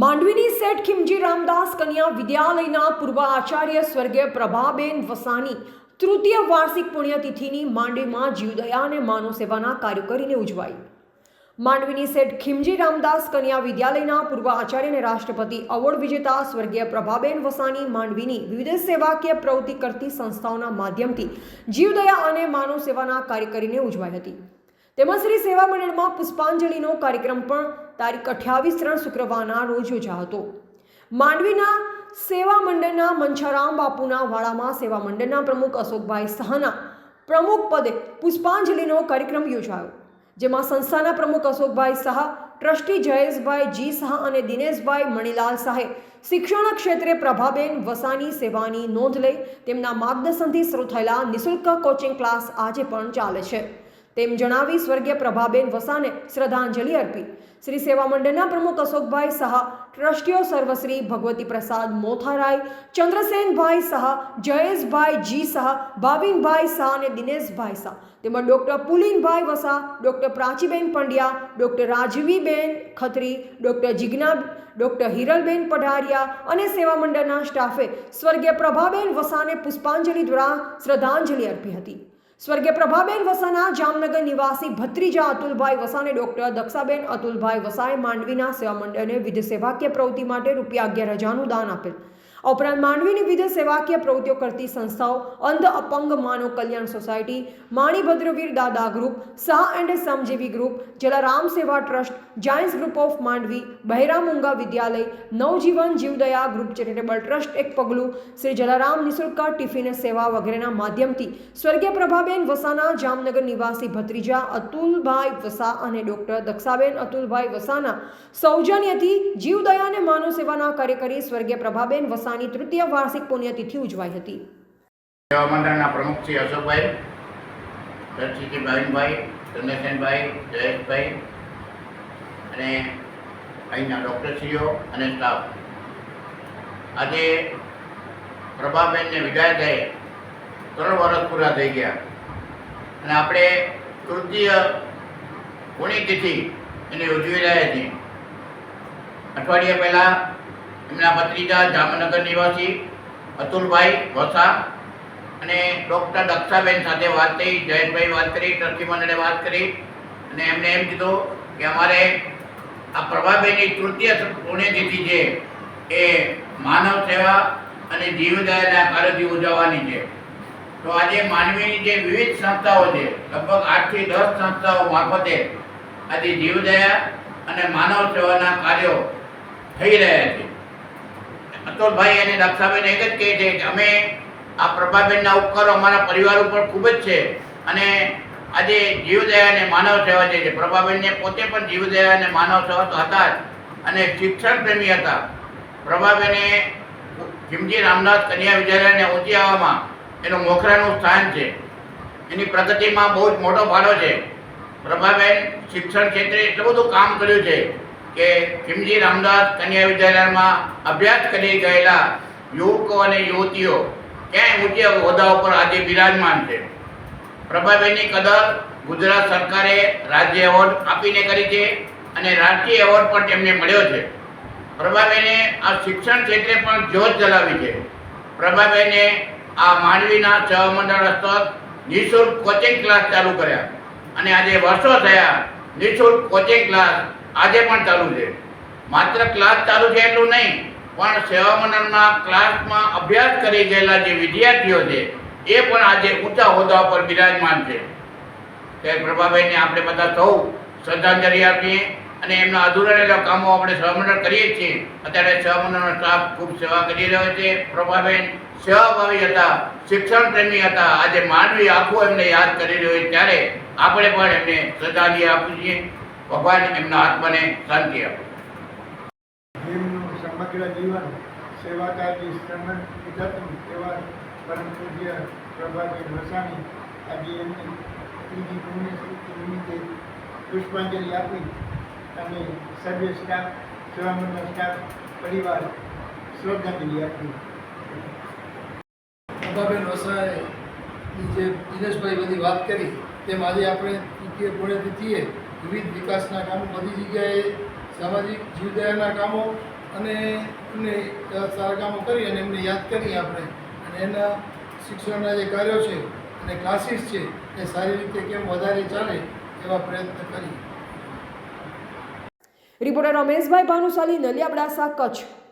માંડવીની શેઠ ખીમજી રામદાસ કન્યા વિદ્યાલયના પૂર્વ આચાર્ય સ્વર્ગીય પ્રભાબેન વસાની તૃતીય વાર્ષિક પુણ્યતિથિની માંડવીમાં જીવદયા અને માનવ સેવાના કાર્યો કરીને ઉજવાઈ. માંડવીની શેઠ ખીમજી રામદાસ કન્યા વિદ્યાલયના પૂર્વ આચાર્ય અને રાષ્ટ્રપતિ એવોર્ડ વિજેતા સ્વર્ગીય પ્રભાબેન વસાની માંડવીની વિવિધ સેવાકીય પ્રવૃત્તિ કરતી સંસ્થાઓના માધ્યમથી જીવદયા અને માનવ સેવાના કાર્ય કરીને ઉજવાઈ હતી. તેમજ શ્રી સેવા મંડળમાં પુષ્પાંજલિનો કાર્યક્રમ પણ તારીખ અઠ્યાવીસ ત્રણ શુક્રવારના રોજ યોજાયો હતો. માંડવીના સેવા મંડળના મંછારામ બાપુના વાડામાં સેવા મંડળના પ્રમુખ અશોકભાઈ સહાના પ્રમુખ પદે પુષ્પાંજલિનો કાર્યક્રમ યોજાયો. જેમાં સંસ્થાના પ્રમુખ અશોકભાઈ શાહ ટ્રસ્ટી જયેશભાઈ જી શાહ અને દિનેશભાઈ મણીલાલ શાહે શિક્ષણ ક્ષેત્રે પ્રભાબેન વસાની સેવાની નોંધ લઈ તેમના માર્ગદર્શનથી શરૂ થયેલા નિઃશુલ્ક કોચિંગ ક્લાસ આજે પણ ચાલે છે. તેમ જણાવી સ્વર્ગીય પ્રભાબેન વસાને શ્રદ્ધાંજલિ અર્પી. શ્રી સેવા મંડળના પ્રમુખ અશોકભાઈ શાહ ટ્રસ્ટીઓ સર્વશ્રી ભગવતી પ્રસાદ મોથારાય, ચંદ્રસેનભાઈ શાહ જયેશભાઈ જી શાહ ભાવિનભાઈ શાહ અને દિનેશભાઈ શાહ તેમજ doctor Pulinbhai Vasa, doctor Prachiben Pandya, doctor Rajviben Khatri, doctor Jigna, doctor Hiralben Padhariya અને સેવા મંડળના સ્ટાફે સ્વર્ગીય પ્રભાબેન વસાને પુષ્પાંજલિ દ્વારા શ્રદ્ધાંજલિ અર્પી હતી. સ્વર્ગીય પ્રભાબેન વસાના, જામનગર નિવાસી ભત્રીજા અતુલભાઈ વસાને, ડોક્ટર દક્ષાબેન અતુલભાઈ વસાએ માંડવીના સેવા મંડળને વિધ સેવાકીય પ્રવૃત્તિ માટે રૂપિયા અગિયાર હજારનું દાન આપેલ. આ ઉપરાંત માંડવીની વિવિધ સેવાકીય પ્રવૃત્તિઓ કરતી સંસ્થાઓ, અંધ અપંગ માનવ Kalyan society, Manibhadraveer Dada group, Shah and Samjivi group, Jalaram Seva trust Giants group of Mandvi બહેરામુંગા વિદ્યાલય, Navjivan Jivdaya group charitable trust એક પગલું, શ્રી જલારામ નિઃશુલ્ક ટિફિન સેવા વગેરેના માધ્યમથી સ્વર્ગીય પ્રભાબેન વસાના, જામનગર નિવાસી ભત્રીજા અતુલભાઈ વસા અને ડોક્ટર દક્ષાબેન અતુલભાઈ વસાના સૌજન્યથી જીવદયા અને માનવ સેવાના કાર્ય કરી સ્વર્ગીય પ્રભાબેન વસાની તૃતીય વાર્ષિક પુણ્યતિથિ ઉજવાઈ હતી. સેવા મંડળના પ્રમુખ શ્રી અશોકભાઈ શ્રી ભાવિનભાઈ ચંદ્રસેનભાઈ જયેશભાઈ અને અહીંના ડૉક્ટરશ્રીઓ અને સ્ટાફ. આજે પ્રભાબેનને વિદાય થઈ, ત્રણ વર્ષ પૂરા થઈ ગયા. અને આપણે તૃતીય પુણ્યતિથિ એને ઉજવી રહ્યા છીએ. અઠવાડિયા પહેલાં એમના ભત્રીજા જામનગર નિવાસી અતુલભાઈ વસા અને ડૉક્ટર દક્ષાબેન સાથે વાત થઈ, જયંતભાઈ વાત કરી, ટ્રસ્ટી મંડળે વાત કરી અને એમને એમ કીધું કે અમારે આ પ્રભાબેનની તૃતીય પુણ્યતિથિ છે, એ માનવ સેવા અને જીવદયાના કાર્યથી ઉજવવાની છે. તો આજે માનવીની જે વિવિધ સંસ્થાઓ છે, લગભગ આઠથી દસ સંસ્થાઓ મારફતે આજે જીવદયા અને માનવ સેવાના કાર્યો થઈ રહ્યા છે. અતુલભાઈ અને દક્ષાબેન એક જ કહે છે કે અમે આ પ્રભાબેનના ઉપકારો અમારા પરિવાર ઉપર ખૂબ જ છે. અને આજે જીવદયા અને માનવ સેવા જે છે, પ્રભાબેનને પોતે પણ જીવદયા અને માનવ સેવા તો હતા જ. અને શિક્ષણ પ્રેમી હતા. પ્રભાબેને ભીમજી રામનાથ કન્યા વિદ્યાલયને ઊંચી આવવામાં એનું મોખરાનું સ્થાન છે. એની પ્રગતિમાં બહુ જ મોટો ફાળો છે. પ્રભાબેન શિક્ષણ ક્ષેત્રે એટલું બધું કામ કર્યું છે. કે ખીમજી રામદાસ કન્યા વિદ્યાલયમાં અભ્યાસ કરી ગયેલા યુવકો અને યુવતીઓ ક્યાંય ઊંચા હોદ્દા ઉપર આજે બિરાજમાન છે. પ્રભાબેનની કદર ગુજરાત સરકારે રાજ્ય એવોર્ડ આપીને કરી છે અને રાષ્ટ્રીય એવોર્ડ પણ તેમને મળ્યો છે. પ્રભાબેને આ શિક્ષણ ક્ષેત્રે પણ જોત જલાવી છે. પ્રભાબેને આ માંડવીના સહમંડળ હસ્તક નિઃશુલ્ક કોચિંગ ક્લાસ ચાલુ કર્યા અને આજે વર્ષો થયા નિઃશુલ્ક કોચિંગ ક્લાસ આજે પણ ચાલુ છે. માત્ર ક્લાસ ચાલુ છે એટલું નહીં, પણ સેવા મંડળના ક્લાસમાં અભ્યાસ કરી ગયેલા જે વિદ્યાર્થીઓ છે, એ પણ આજે ઊંચા હોદ્દા પર બિરાજમાન છે. ત્યારે પ્રભાભાઈને આપણે બધા સૌ શ્રદ્ધાંજલિ આપીએ અને એમના અધૂરા રહેલા કામો આપણે સહમંડળ કરીએ છીએ. અત્યારે સહમંડળનો સ્ટાફ ખૂબ સેવા કરી રહ્યો છે. પ્રભાબેન સેવાભાવી હતા શિક્ષણ પ્રેમી હતા. આજે માનવી આખું એમને યાદ કરી રહ્યો છે. ત્યારે આપણે પણ એમને શ્રદ્ધાંજલિ આપીએ છીએ. ભગવાન એમના આત્માને શાંતિ આપે. સમગ્ર જીવન સેવા કાર્ય શ્રમણ વિધાતું એવા પરમ પૂજ્ય પ્રભાજી વસાણી આજે એમની ત્રીજી પુણ્યસ્મૃતિ નિમિત્તે પુષ્પાંજલિ આપી અને સભ્ય સ્ટાફ સેવામંડળ સ્ટાફ પરિવાર શ્રદ્ધાંજલિ આપી. પ્રભાબેન વસાએ જે દિનેશભાઈ બધી વાત કરી તેમ આજે આપણે તૃતીય પુણ્યતિથિએ વિવિધ વિકાસના કામો, બધી જગ્યાએ સામાજિક જીવદયાના કામો અને એમને સારા કામો કરી અને એમને યાદ કરીએ આપણે. અને એના શિક્ષણના જે કાર્યો છે અને ક્લાસીસ છે, એ સારી રીતે કેમ વધારે ચાલે એવા પ્રયત્ન કરીએ. રિપોર્ટર રમેશભાઈ ભાનુશાલી, નલિયાબડાસા, કચ્છ.